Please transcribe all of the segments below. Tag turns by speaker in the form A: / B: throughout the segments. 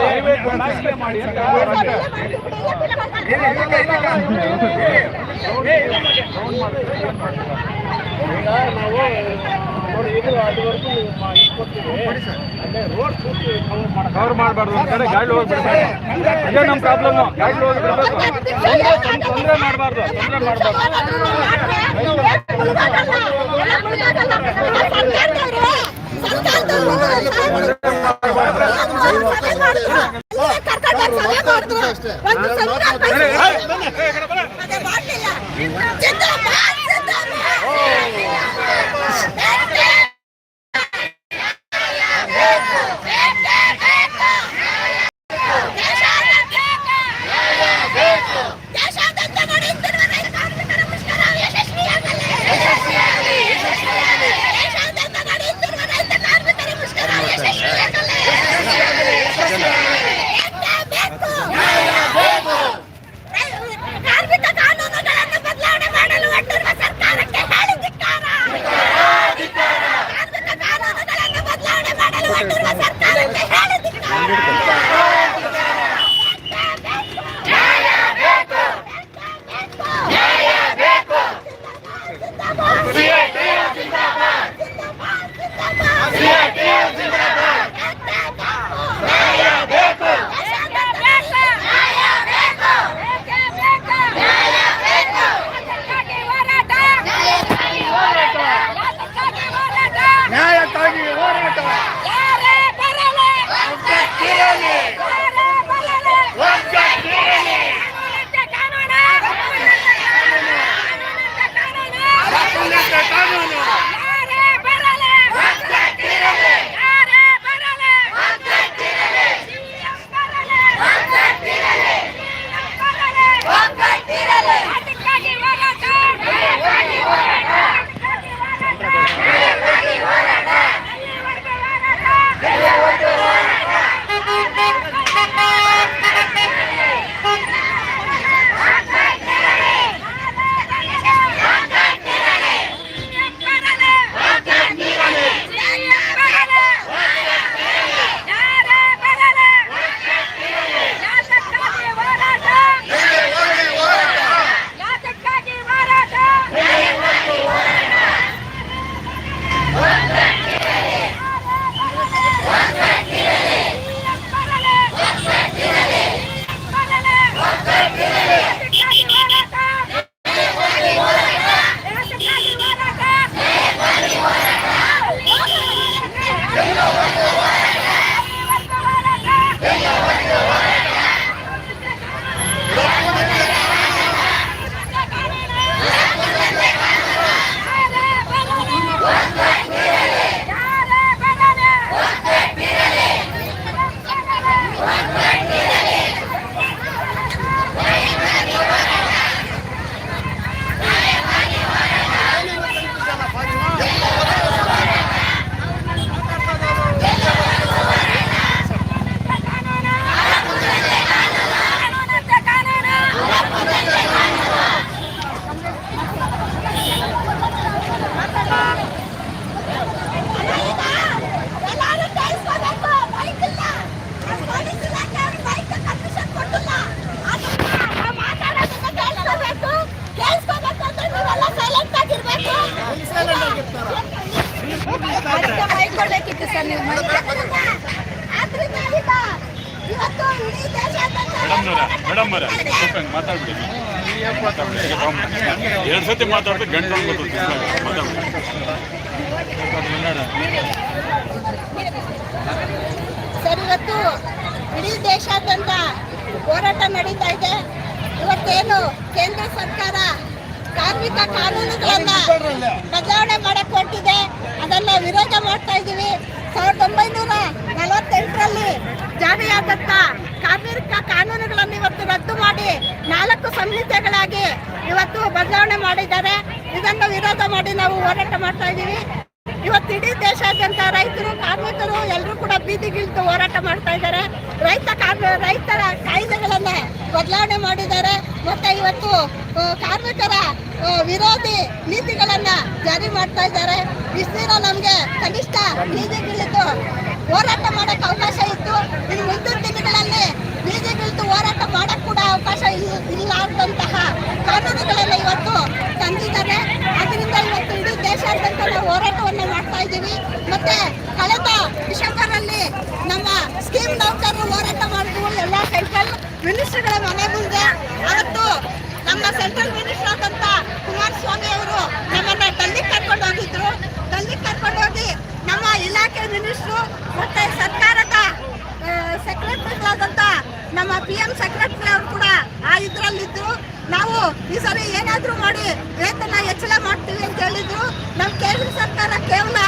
A: ನೀವೇ
B: ಇದು ಅದುವರೆಗೂ ಪೂರ್ತಿ ಕವರ್ ಮಾಡಬಾರ್ದು ಒಂದು ಗಾಡಿ ಹೋಗಿ ಬಿಡ್ತಾರೆ ಅದೇ ನಮ್ಮ ಪ್ರಾಬ್ಲಮ್ ಗಾಡಿ ಹೋಗಿ ಬಿಡಬೇಕು ತೊಂದರೆ ಮಾಡಬಾರ್ದು ತೊಂದರೆ ಮಾಡಬಾರ್ದು
A: ದೇಶಾದ್ಯಂತ ನಡೆಯುತ್ತಿರುವ ರೈತ ಕಾರ್ಮಿಕರ ಮುಷ್ಕರ ಯಶಸ್ವಿಯಾಗಲಿ ದೇಶಾದ್ಯಂತ ನಡೆಯುತ್ತಿರುವ ರೈತ ಕಾರ್ಮಿಕರ ಮುಷ್ಕರ ಯಶಸ್ವಿಯಾಗಲಿ ಬೇಕು. ಕಾರ್ಮಿಕ ಕಾನೂನುಗಳನ್ನು ಬದಲಾವಣೆ ಮಾಡಲು ಹೊರಟಿರುವ ಸರ್ಕಾರಕ್ಕೆ ಹೇಳಿ ಧಿಕ್ಕಾರ. ಕಾರ್ಮಿಕ ಕಾನೂನುಗಳನ್ನು ಬದಲಾವಣೆ ಮಾಡಲು ಬೈಕ್ ಕೊಡ್ಬೇಕಿತ್ತು ಸರ್ ನೀವು
C: ಮೇಡಮ್ ಅವರೇ ಮಾತಾಡ್ಬಿಡಿ. ಎರಡು ಸತಿ ಮಾತಾಡಿದ್ರೆ ಗಂಟೆ
A: ಸರ್ ಇವತ್ತು ಇಡೀ ದೇಶಾದ್ಯಂತ ಹೋರಾಟ ನಡೀತಾ ಇದೆ. ಇವತ್ತೇನು ಕೇಂದ್ರ ಸರ್ಕಾರ ಕಾರ್ಮಿಕ ಕಾನೂನುಗಳನ್ನ ಬದಲಾವಣೆ ಮಾಡಕ್ ಹೊರಟಿದೆ ಅದನ್ನ ವಿರೋಧ ಮಾಡ್ತಾ ಇದ್ದೀವಿ ಸಾವಿರದ ಒಂಬೈನೂರ ನಲವತ್ತೆಂಟರಲ್ಲಿ ಜಾರಿಯಾದಂತ ಕಾರ್ಮಿಕ ಕಾನೂನುಗಳನ್ನು ಇವತ್ತು ರದ್ದು ಮಾಡಿ ನಾಲ್ಕು ಸಂಹಿತೆಗಳಾಗಿ ಇವತ್ತು ಬದಲಾವಣೆ ಮಾಡಿದ್ದಾರೆ ಇದನ್ನು ವಿರೋಧ ಮಾಡಿ ನಾವು ಹೋರಾಟ ಮಾಡ್ತಾ ಇದ್ದೀವಿ. ಇವತ್ತು ಇಡೀ ದೇಶಾದ್ಯಂತ ರೈತರು, ಕಾರ್ಮಿಕರು ಎಲ್ಲರೂ ಕೂಡ ಬೀದಿಗಿಳಿದು ಹೋರಾಟ ಮಾಡ್ತಾ ಇದ್ದಾರೆ. ರೈತ ಕಾರ್ಮಿಕ ರೈತರ ಕಾಯ್ದೆಗಳನ್ನ ಬದಲಾವಣೆ ಮಾಡಿದ್ದಾರೆ. ಮತ್ತೆ ಇವತ್ತು ಕಾರ್ಮಿಕರ ವಿರೋಧಿ ನೀತಿಗಳನ್ನ ಜಾರಿ ಮಾಡ್ತಾ ಇದ್ದಾರೆ. ಇಷ್ಟಿನ ನಮ್ಗೆ ಕನಿಷ್ಠ ಬೀದಿಗಿಳಿದು ಹೋರಾಟ ಮಾಡಕ್ ಅವಕಾಶ ಇತ್ತು. ಇನ್ನು ಮುಂದಿನ ದಿನಗಳಲ್ಲಿ ಬೀದಿಗಿಳಿದು ಹೋರಾಟ ಮಾಡಕ್ ಕೂಡ ಅವಕಾಶ ಇಲ್ಲ- ಇಲ್ಲಾರ್ದಂತಹ ಕಾನೂನುಗಳನ್ನ ಇವತ್ತು ತಂದಿದ್ದಾರೆ. ಅದರಿಂದ ದೇಶಾದ್ಯಂತ ನಾವು ಹೋರಾಟವನ್ನು ಮಾಡ್ತಾ ಇದ್ದೀವಿ. ಮತ್ತೆ ಕಳೆದ ಡಿಸೆಂಬರ್ ಅಲ್ಲಿ ನಮ್ಮ ಸ್ಕೀಮ್ ನೌಕರರು ಹೋರಾಟ ಮಾಡಿದ್ವು ಎಲ್ಲ ಸೆಂಟ್ರಲ್ ಮಿನಿಸ್ಟರ್ಗಳ ಮನೆ ಮುಂದೆ. ಅವತ್ತು ನಮ್ಮ ಸೆಂಟ್ರಲ್ ಮಿನಿಸ್ಟರ್ ಆದಂತ ಕುಮಾರಸ್ವಾಮಿ ಅವರು ನಮ್ಮನ್ನ ಡಲ್ಲಿ ಕರ್ಕೊಂಡು ಹೋಗಿದ್ರು. ಡಲ್ಲಿ ಕರ್ಕೊಂಡು ಹೋಗಿ ನಮ್ಮ ಇಲಾಖೆ ಮಿನಿಸ್ಟ್ರು ಮತ್ತೆ ಸರ್ಕಾರದ ಸೆಕ್ರೆಟರಿಗಳಾದಂತ ನಮ್ಮ ಪಿ ಎಂ ಸೆಕ್ರೆಟರಿ ಅವರು ಕೂಡ ಆ ಇದ್ರಲ್ಲಿದ್ರು. ನಾವು ಈ ಸರಿ ಏನಾದರೂ ಮಾಡಿ ವೇತನ ಹೆಚ್ಚಳ ಮಾಡ್ತೀವಿ ಅಂತ ಹೇಳಿದ್ರು ನಮ್ಮ ಕೇಂದ್ರ ಸರ್ಕಾರ ಕೇವಲ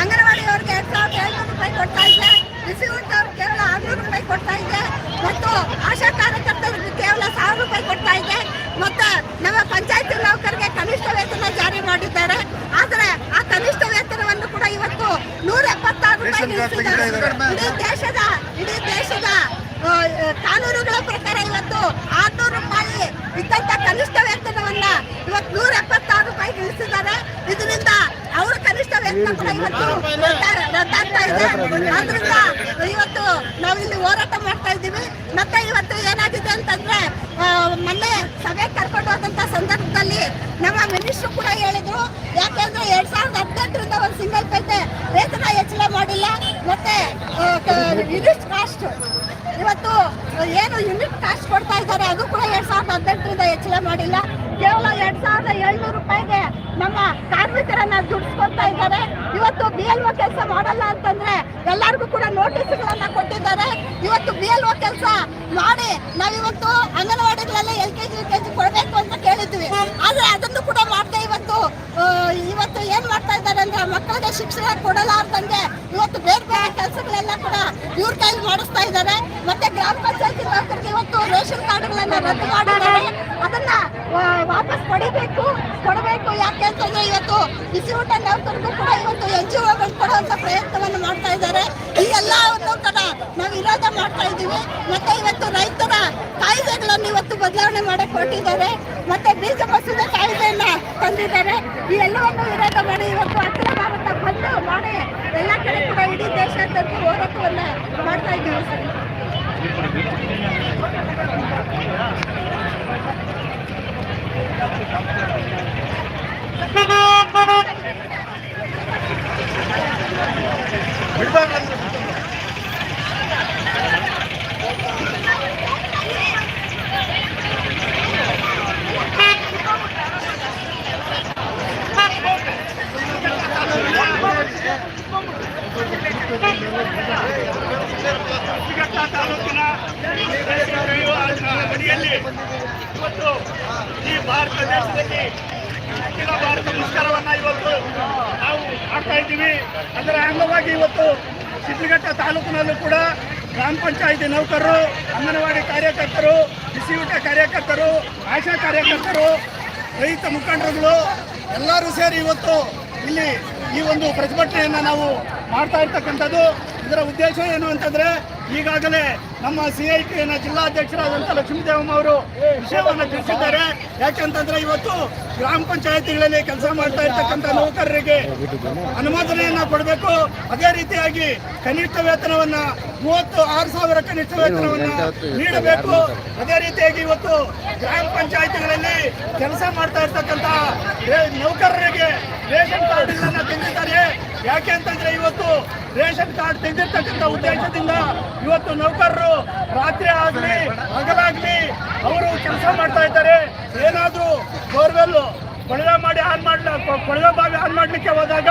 A: ಅಂಗನವಾಡಿ ಅವ್ರಿಗೆ ಎರಡ್ ಸಾವಿರದ ಏಳ್ನೂರು ರೂಪಾಯಿ ಕೊಡ್ತಾ ಇದೆ ಬಿಸಿ ಅವ್ರಿಗೆ ಕೇವಲ ಆರ್ನೂರು ರೂಪಾಯಿ ಕೊಡ್ತಾ ಇದೆ ಮತ್ತು ಆಶಾ ಕಾರ್ಯಕರ್ತರಿಗೆ ಕೇವಲ ಸಾವಿರ ರೂಪಾಯಿ ಕೊಡ್ತಾ ಇದೆ ಮತ್ತೆ ನಮ್ಮ ಪಂಚಾಯತಿ ನೌಕರಿಗೆ ಕನಿಷ್ಠ ವೇತನ ಜಾರಿ ಮಾಡಿದ್ದಾರೆ ಆದರೆ ಆ ಕನಿಷ್ಠ ವೇತನವನ್ನು ಕೂಡ ಇವತ್ತು ನೂರ ಎಪ್ಪತ್ತಾರು ರೂಪಾಯಿ ನಿಲ್ಲಿಸಿದ್ದಾರೆ ಇಡೀ ದೇಶದ ಇಡೀ ದೇಶದ ಆ, ಆ, ಕಾನೂನುಗಳ ಪ್ರಕಾರ ಇವತ್ತು ಆರ್ನೂರು ರೂಪಾಯಿ ಇದ್ದಂತ ಕನಿಷ್ಠ ವೇತನವನ್ನ ಇವತ್ತು ನೂರ ಎಪ್ಪತ್ತಾರು ರೂಪಾಯಿ ಇಳಿಸಿದ್ದಾರೆ ಇದರಿಂದ ಅವರ ಕನಿಷ್ಠ ವೇತನ ಕೂಡ ಇವತ್ತು ರದ್ದ- ರದ್ದಾಗ್ತಾ ಇದೆ ಆದ್ರಿಂದ ಇವತ್ತು ನಾವು ಇಲ್ಲಿ ಹೋರಾಟ ಮಾಡ್ತಾ ಇದ್ದೀವಿ. ಮತ್ತೆ ಇವತ್ತು ಏನಾಗಿದೆ ಅಂತಂದ್ರೆ ಮೊನ್ನೆ ಸಭೆ ಕರ್ಕೊಂಡು ಹೋದಂತ ಸಂದರ್ಭದಲ್ಲಿ ನಮ್ಮ ಮಿನಿಸ್ಟರ್ ಕೂಡ ಹೇಳಿದ್ರು. ಯಾಕೆಂದ್ರೆ ಎರಡ್ ಸಾವಿರದ ಹದಿನೆಂಟರಿಂದ ಒಂದು ಸಿಂಗಲ್ ಪೇಟೆ ವೇತನ ಹೆಚ್ಚಳ ಮಾಡಿಲ್ಲ. ಮತ್ತೆ ಯೂನಿಟ್ ಕಾಸ್ಟ್ ಇವತ್ತು ಏನು ಯೂನಿಟ್ ಕಾಸ್ಟ್ ಕೊಡ್ತಾ ಇದ್ದಾರೆ, ಅದು ಕೂಡ ಎರಡ್ ಸಾವಿರದ ಹದಿನೆಂಟರಿಂದ ಹೆಚ್ಚಳ ಮಾಡಿಲ್ಲ. ಕೇವಲ ಎರಡ್ ಸಾವಿರದ ಏಳ್ನೂರು ರೂಪಾಯಿಗೆ ನಮ್ಮ ಕಾರ್ಮಿಕರನ್ನ ದುಡಿಸ್ಕೊತಾ ಇದ್ದಾರೆ. ಇವತ್ತು ಬಿ ಎಲ್ ಒ ಕೆಲಸ ಮಾಡಲ್ಲ ಅಂತಂದ್ರೆ ಎಲ್ಲರಿಗೂ ಕೂಡ ನೋಟಿಸ್ಗಳನ್ನ ಕೊಟ್ಟಿದ್ದಾರೆ. ಇವತ್ತು ಬಿ ಎಲ್ ಒ ಕೆಲಸ ಮಾಡಿ ನಾವಿವತ್ತು ಅಂಗನವಾಡಿಗಳಲ್ಲಿ L K G U K G ಕೊಡಬೇಕು ಅಂತ ಕೇಳಿದ್ವಿ. ಆದ್ರೆ ಅದನ್ನು ಕೂಡ ಮಾಡದೆ ಇವತ್ತು ಇವತ್ತು ಏನ್ ಮಾಡ್ತಾ ಇದ್ದಾರೆ ಅಂದ್ರೆ ಮಕ್ಕಳಿಗೆ ಶಿಕ್ಷಣ ಕೊಡಲಾರ್ದಂಗೆ ಇವತ್ತು ಬೇರೆ ಬೇರೆ ಕೆಲಸಗಳೆಲ್ಲ ಕೂಡ ಇವ್ರ ಕೈಲಿ ಮಾಡಿಸ್ತಾ ಇದ್ದಾರೆ. ಮತ್ತೆ ಗ್ರಾಮ ಪಂಚಾಯತಿ ಇವತ್ತು ರೇಷನ್ ಕಾರ್ಡ್ಗಳನ್ನ ರದ್ದು ಮಾಡಿದ್ದಾರೆ. ಅದನ್ನ ವಾಪಸ್ ಪಡಿಬೇಕು ಯಾಕೆ ಇವತ್ತು ಊಟ ನೌಕರಿಗೂ ಕೂಡ ಇವತ್ತು ಎನ್ ಜಿ ಒಗಳು ಕೊಡುವಂತ ಪ್ರಯತ್ನವನ್ನು ಮಾಡ್ತಾ ಇದ್ದಾರೆ. ಈ ಎಲ್ಲವನ್ನು ಕೂಡ ನಾವು ವಿರೋಧ ಮಾಡ್ತಾ ಇದ್ದೀವಿ. ಮತ್ತೆ ಇವತ್ತು ರೈತರ ಕಾಯ್ದೆಗಳನ್ನು ಇವತ್ತು ಬದಲಾವಣೆ ಮಾಡಕ್ ಕೊಟ್ಟಿದ್ದಾರೆ ಮತ್ತೆ ಬೀಜ ಮಸೂದೆ ಕಾಯ್ದೆಯನ್ನ ತಂದಿದ್ದಾರೆ. ಈ ಎಲ್ಲವನ್ನು ವಿರೋಧ ಮಾಡಿ ಇವತ್ತು ಅಖಿಲ ಭಾರತ ಬಂದು ಮಾಡಿ ಎಲ್ಲ ಕಡೆ ಕೂಡ ಇಡೀ ದೇಶಾದ್ಯಂತ ಹೋರಾಟವನ್ನ ಮಾಡ್ತಾ ಇದ್ದೀವಿ
D: ಇವತ್ತು ಈ ಭಾರತ ದೇಶದಲ್ಲಿ ಅಖಿಲ ಭಾರತ ಮುಷ್ಕರವನ್ನ ಇವತ್ತು ನಾವು ಮಾಡ್ತಾ ಇದ್ದೀವಿ ಅದರ ಅಂಗವಾಗಿ ಇವತ್ತು ಶಿಡ್ಲಘಟ್ಟ ತಾಲೂಕಿನಲ್ಲೂ ಕೂಡ ಗ್ರಾಮ ಪಂಚಾಯಿತಿ ನೌಕರರು ಅಂಗನವಾಡಿ ಕಾರ್ಯಕರ್ತರು ಬಿಸಿಯೂಟ ಕಾರ್ಯಕರ್ತರು ಆಶಾ ಕಾರ್ಯಕರ್ತರು ರೈತ ಮುಖಂಡರುಗಳು ಎಲ್ಲರೂ ಸೇರಿ ಇವತ್ತು ಇಲ್ಲಿ ಈ ಒಂದು ಪ್ರತಿಭಟನೆಯನ್ನು ನಾವು ಮಾಡ್ತಾ ಇರ್ತಕ್ಕಂಥದ್ದು. ಇದರ ಉದ್ದೇಶ ಏನು ಅಂತಂದ್ರೆ ಈಗಾಗಲೇ ನಮ್ಮ ಸಿ ಐ ಟಿನ ಜಿಲ್ಲಾಧ್ಯಕ್ಷರಾದಂಥ ಲಕ್ಷ್ಮೀದೇವಮ್ಮ ಅವರು ವಿಷಯವನ್ನು ತಿಳಿಸಿದ್ದಾರೆ. ಯಾಕಂತಂದ್ರೆ ಇವತ್ತು ಗ್ರಾಮ ಪಂಚಾಯತಿಗಳಲ್ಲಿ ಕೆಲಸ ಮಾಡ್ತಾ ಇರ್ತಕ್ಕಂಥ ನೌಕರರಿಗೆ ಅನುಮೋದನೆಯನ್ನ ಕೊಡಬೇಕು. ಅದೇ ರೀತಿಯಾಗಿ ಕನಿಷ್ಠ ವೇತನವನ್ನ ಮೂವತ್ತು, ಆರು ಸಾವಿರ ಕನಿಷ್ಠ ವೇತನವನ್ನ ನೀಡಬೇಕು. ಅದೇ ರೀತಿಯಾಗಿ ಇವತ್ತು ಗ್ರಾಮ ಪಂಚಾಯತಿಗಳಲ್ಲಿ ಕೆಲಸ ಮಾಡ್ತಾ ಇರ್ತಕ್ಕಂಥ ನೌಕರರಿಗೆ ರೇಷನ್ ಕಾರ್ಡ್ ತಿಂದಿದ್ದಾರೆ. ಯಾಕೆ ಅಂತಂದ್ರೆ ಇವತ್ತು ರೇಷನ್ ಕಾರ್ಡ್ ತೆಗೆದಿರ್ತಕ್ಕಂಥ ಉದ್ದೇಶದಿಂದ ಇವತ್ತು ನೌಕರರು ರಾತ್ರಿ ಆಗಲಿ ಹಗಲಾಗ್ಲಿ ಅವರು ಕೆಲಸ ಮಾಡ್ತಾ ಇದ್ದಾರೆ. ಏನಾದರೂ ಬೋರ್ವೆಲ್ ಕೊಳವೆ ಮಾಡಿ ಆನ್ ಮಾಡ್ಲ, ಕೊಳವೆ ಬಾವಿ ಆನ್ ಮಾಡ್ಲಿಕ್ಕೆ ಹೋದಾಗ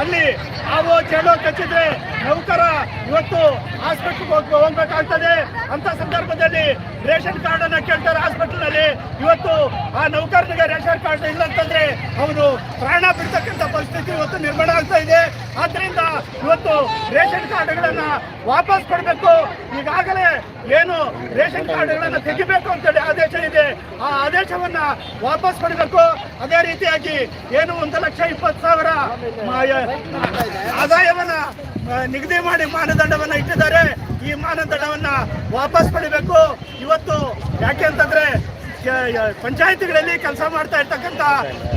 D: ಅಲ್ಲಿ ನಾವು ಚೆಂಡು ಕಚ್ಚಿದ್ರೆ ನೌಕರ ಇವತ್ತು ಹಾಸ್ಪಿಟ್ಲ್ಗೆ ಹೋಗ್ ಹೋಗ್ಬೇಕಾಗ್ತದೆ. ಅಂತ ಸಂದರ್ಭದಲ್ಲಿ ರೇಷನ್ ಕಾರ್ಡ್ ಅನ್ನ ಕೇಳ್ತಾರೆ ಹಾಸ್ಪಿಟಲ್ನಲ್ಲಿ ಇವತ್ತು ಆ ನೌಕರನಿಗೆ ರೇಷನ್ ಕಾರ್ಡ್ ಇಲ್ಲ ಅಂತಂದ್ರೆ ಅವನು ಪ್ರಾಣ ಬಿಡ್ತಕ್ಕಂಥ ಪರಿಸ್ಥಿತಿ ಇವತ್ತು ನಿರ್ಮಾಣ ಆಗ್ತಾ ಇದೆ. ಆದ್ರಿಂದ ಇವತ್ತು ರೇಷನ್ ಕಾರ್ಡ್ಗಳನ್ನ ವಾಪಸ್ ಕೊಡಬೇಕು. ಈಗಾಗಲೇ ಏನು ರೇಷನ್ ಕಾರ್ಡ್ಗಳನ್ನ ತೆಗಿಬೇಕು ಅಂತೇಳಿ ಆದೇಶ ಇದೆ. ಆ ಆದೇಶವನ್ನ ವಾಪಸ್ ಕೊಡಬೇಕು ಅದೇ ರೀತಿಯಾಗಿ ಏನು ಒಂದು ಲಕ್ಷ ಇಪ್ಪತ್ತು ಸಾವಿರ ಆದಾಯವನ್ನ ನಿಗದಿ ಮಾಡಿ ಮಾನದಂಡವನ್ನ ಇಟ್ಟಿದ್ದಾರೆ. ಈ ಮಾನದಂಡವನ್ನ ವಾಪಸ್ ಪಡಿಬೇಕು. ಇವತ್ತು ಯಾಕೆ ಅಂತಂದ್ರೆ ಪಂಚಾಯತಿಗಳಲ್ಲಿ ಕೆಲಸ ಮಾಡ್ತಾ ಇರ್ತಕ್ಕಂಥ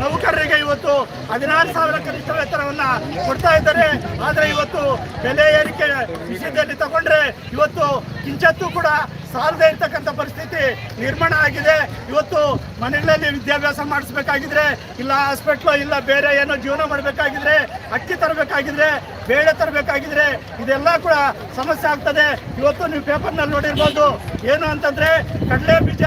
D: ನೌಕರರಿಗೆ ಇವತ್ತು ಹದಿನಾರು ಸಾವಿರ ಕನಿಷ್ಠ ವೇತನವನ್ನ ಕೊಡ್ತಾ ಇದ್ದಾರೆ. ಆದ್ರೆ ಇವತ್ತು ಬೆಲೆ ಏರಿಕೆ ವಿಷಯದಲ್ಲಿ ತಗೊಂಡ್ರೆ ಇವತ್ತು ಕಿಂಚತ್ತು ಕೂಡ ಸಾಲದೇ ಇರ್ತಕ್ಕಂಥ ಪರಿಸ್ಥಿತಿ ನಿರ್ಮಾಣ ಆಗಿದೆ. ಇವತ್ತು ಮನೆಗಳಲ್ಲಿ ವಿದ್ಯಾಭ್ಯಾಸ ಮಾಡಿಸ್ಬೇಕಾಗಿದ್ರೆ, ಇಲ್ಲ ಹಾಸ್ಪಿಟ್ಲು, ಇಲ್ಲ ಬೇರೆ ಏನೋ ಜೀವನ ಮಾಡಬೇಕಾಗಿದ್ರೆ, ಅಕ್ಕಿ ತರಬೇಕಾಗಿದ್ರೆ, ಬೇಳೆ ತರಬೇಕಾಗಿದ್ರೆ ಇದೆಲ್ಲ ಕೂಡ ಸಮಸ್ಯೆ ಆಗ್ತದೆ. ಇವತ್ತು ನೀವು ಪೇಪರ್ನಲ್ಲಿ ನೋಡಿರ್ಬೋದು. ಏನು ಅಂತಂದ್ರೆ ಕಡಲೆ ಬೀಜ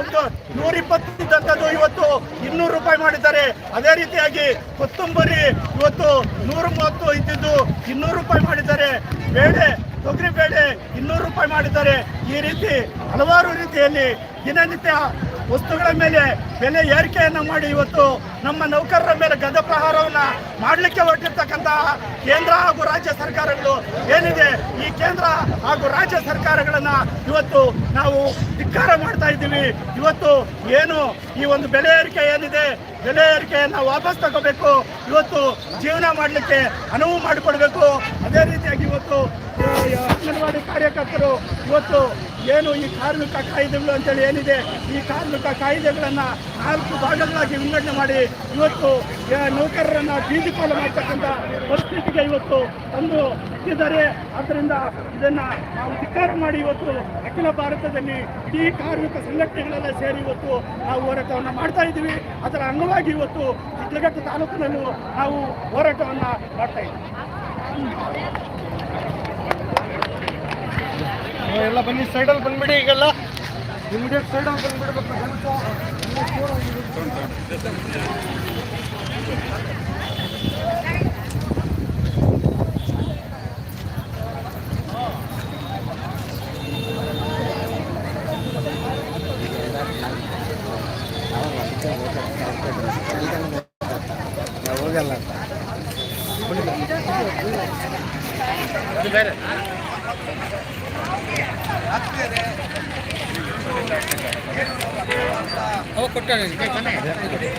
D: ಒಂದು ನೂರ ಇಪ್ಪತ್ತಿದ್ದಂಥದ್ದು ಇವತ್ತು ಇನ್ನೂರು ರೂಪಾಯಿ ಮಾಡಿದ್ದಾರೆ. ಅದೇ ರೀತಿಯಾಗಿ ಕೊತ್ತಂಬರಿ ಇವತ್ತು ನೂರ ಮೂವತ್ತು ಇದ್ದಿದ್ದು ಇನ್ನೂರು ರೂಪಾಯಿ ಮಾಡಿದ್ದಾರೆ. ಬೇಳೆ ತೊಗರಿ ಬೇಳೆ ಇನ್ನೂರು ರೂಪಾಯಿ ಮಾಡಿದ್ದಾರೆ. ಈ ರೀತಿ ಹಲವಾರು ರೀತಿಯಲ್ಲಿ ದಿನನಿತ್ಯ ವಸ್ತುಗಳ ಮೇಲೆ ಬೆಲೆ ಏರಿಕೆಯನ್ನು ಮಾಡಿ ಇವತ್ತು ನಮ್ಮ ನೌಕರರ ಮೇಲೆ ಗದ ಪ್ರಹಾರವನ್ನ ಮಾಡಲಿಕ್ಕೆ ಹೊರಟಿರ್ತಕ್ಕಂತಹ ಕೇಂದ್ರ ಹಾಗೂ ರಾಜ್ಯ ಸರ್ಕಾರಗಳು ಏನಿದೆ, ಈ ಕೇಂದ್ರ ಹಾಗೂ ರಾಜ್ಯ ಸರ್ಕಾರಗಳನ್ನ ಇವತ್ತು ನಾವು ಧಿಕ್ಕಾರ ಮಾಡ್ತಾ ಇದ್ದೀವಿ. ಇವತ್ತು ಏನು ಈ ಒಂದು ಬೆಲೆ ಏರಿಕೆ ಏನಿದೆ, ಬೆಲೆ ಏರಿಕೆಯನ್ನು ವಾಪಸ್ ತಗೋಬೇಕು. ಇವತ್ತು ಜೀವನ ಮಾಡಲಿಕ್ಕೆ ಅನುವು ಮಾಡಿಕೊಡ್ಬೇಕು. ಅದೇ ರೀತಿಯಾಗಿ ಇವತ್ತು ಅಂಗನವಾಡಿ ಕಾರ್ಯಕರ್ತರು ಇವತ್ತು ಏನು ಈ ಕಾರ್ಮಿಕ ಕಾಯ್ದೆಗಳು ಅಂತೇಳಿ ಏನಿದೆ, ಈ ಕಾರ್ಮಿಕ ಕಾಯ್ದೆಗಳನ್ನು ನಾಲ್ಕು ಭಾಗಗಳಾಗಿ ವಿಂಗಡಣೆ ಮಾಡಿ ಇವತ್ತು ನೌಕರರನ್ನು ನೌಕರರನ್ನ ಬೀದಿ ಪಾಲು ಮಾಡ್ತಕ್ಕಂಥ ಪರಿಸ್ಥಿತಿಗೆ ಇವತ್ತು ತಂದು ಇಟ್ಟಿದ್ದಾರೆ. ಆದ್ದರಿಂದ ಇದನ್ನು ನಾವು ಧಿಕ್ಕಾರ ಮಾಡಿ ಇವತ್ತು ಅಖಿಲ ಭಾರತದಲ್ಲಿ ಇಡೀ ಕಾರ್ಮಿಕ ಸಂಘಟನೆಗಳೆಲ್ಲ ಸೇರಿ ಇವತ್ತು ನಾವು ಹೋರಾಟವನ್ನು ಮಾಡ್ತಾ ಇದ್ದೀವಿ. ಅದರ ಅಂಗವಾಗಿ ಇವತ್ತು ಚಿತ್ರಘಟ್ಟ ತಾಲೂಕಿನಲ್ಲೂ ನಾವು ಹೋರಾಟವನ್ನು ಮಾಡ್ತಾ ಇದ್ದೀವಿ.
B: ಎಲ್ಲ ಬನ್ನಿ ಸೈಡಲ್ಲಿ ಬಂದ್ಬಿಡಿ ಈಗೆಲ್ಲ. ಇಮಿಡಿಯೇಟ್ ಸೈಡಲ್ಲಿ ಬಂದ್ಬಿಡ್ಬೇಕು.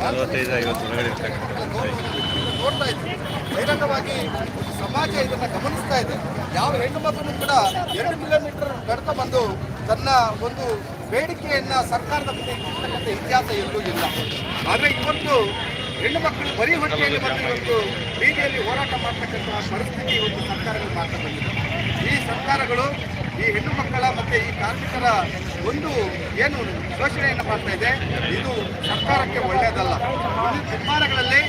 C: ನಲವತ್ತೈದು ಐವತ್ತು ಒಳಗಡೆ ಇರ್ತಕ್ಕಂಥ
E: ನೋಡ್ತಾ ಇದ್ವಿ ಬಹಿರಂಗವಾಗಿ ಒಂದು ಸಮಾಜ ಇದನ್ನ ಗಮನಿಸ್ತಾ ಇದೆ. ಯಾವ ಹೆಣ್ಣು ಮಕ್ಕಳು ಕೂಡ ಎರಡು ಕಿಲೋಮೀಟರ್ ಕಡಿತ ಬಂದು ತನ್ನ ಒಂದು ಬೇಡಿಕೆಯನ್ನ ಸರ್ಕಾರದ ಮುಂದೆ ಇಟ್ಟಿರ್ತಕ್ಕಂಥ ಇತಿಹಾಸ ಎಲ್ಲೂ ಇಲ್ಲ. ಆದ್ರೆ ಇವತ್ತು ಹೆಣ್ಣು ಮಕ್ಕಳು ಬರೀ ಹೊಟ್ಟೆಯಲ್ಲಿ ಬಂದು ಇವತ್ತು ಬೀದಿಯಲ್ಲಿ ಹೋರಾಟ ಮಾಡ್ತಕ್ಕಂತಹ ಪರಿಸ್ಥಿತಿ ಇವತ್ತು ಸರ್ಕಾರಗಳು ಮಾಡ್ತಾ ಬಂದಿದೆ. ಈ ಸರ್ಕಾರಗಳು ಈ ಹೆಣ್ಣು ಮಕ್ಕಳ ಮತ್ತೆ ಈ ಕಾರ್ಮಿಕರ ಒಂದು ಏನು ಶೋಷಣೆಯನ್ನು ಮಾಡ್ತಾ ಇದೆ, ಇದು ಸರ್ಕಾರಕ್ಕೆ ಒಳ್ಳೆಯದಲ್ಲ. ಮುಂದಿನ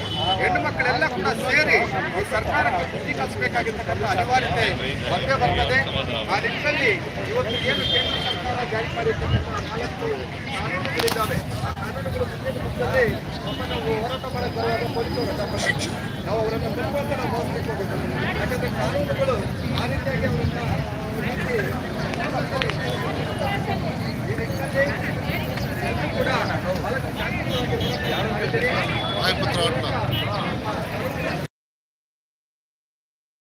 E: ಹೆಣ್ಣು ಮಕ್ಕಳೆಲ್ಲ ಕೂಡ ಸೇರಿ ಈ ಸರ್ಕಾರಕ್ಕೆ ಬುದ್ಧಿ ಕಲಿಸಬೇಕಾಗಿರ್ತಕ್ಕಂಥ ಅನಿವಾರ್ಯತೆ ಬಂದೇ ಬರ್ತದೆ. ಆ ನಿಟ್ಟಿನಲ್ಲಿ ಇವತ್ತು ಏನು ಕೇಂದ್ರ ಸರ್ಕಾರ ಜಾರಿ ಮಾಡಿರ್ತಕ್ಕಂಥ ನಾಲ್ಕು ಹೋರಾಟ ಮಾಡಕ್ಕೆ ಬರುವಾಗ ನಾವು ಅವರನ್ನು ಬಿಡುವಂತ ನಾವು ಯಾಕಂದ್ರೆ ಕಾನೂನುಗಳು ಆ ರೀತಿಯಾಗಿ ಅವರನ್ನ ಈ ರೀತಿ ಈ ನಿಟ್ಟಿನಲ್ಲಿ ಎಲ್ಲರೂ ಕೂಡ ಬಹಳಷ್ಟು ಜಾಗೃತವಾಗಿರ್ಬೇಕು.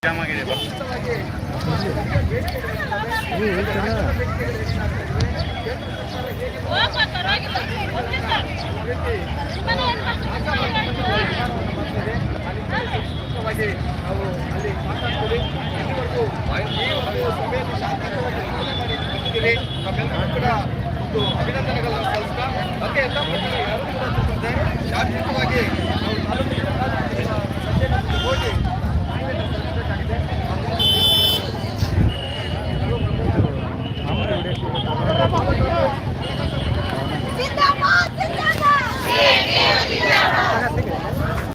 E: ಮುಖ್ಯವಾಗಿ ನಾವು ಅಲ್ಲಿ ಮಾತಾಡ್ತೀವಿ ಇಲ್ಲಿವರೆಗೂ ಸಭೆಯಲ್ಲಿ ಶಾಂತಿಯುತವಾಗಿ ಚರ್ಚೆ ಮಾಡಿ ಬಂದಿದ್ದೀರಿ ನಮ್ಮೆಲ್ಲರೂ ಕೂಡ ಒಂದು ಅಭಿನಂದನೆಗಳನ್ನು ಸಲ್ಲಿಸ್ತಾ, ಮತ್ತೆ ಎಲ್ಲ ಪ್ರಕಾರ ಯಾರು ಕೂಡ ಶಾಂತಿಯುತವಾಗಿ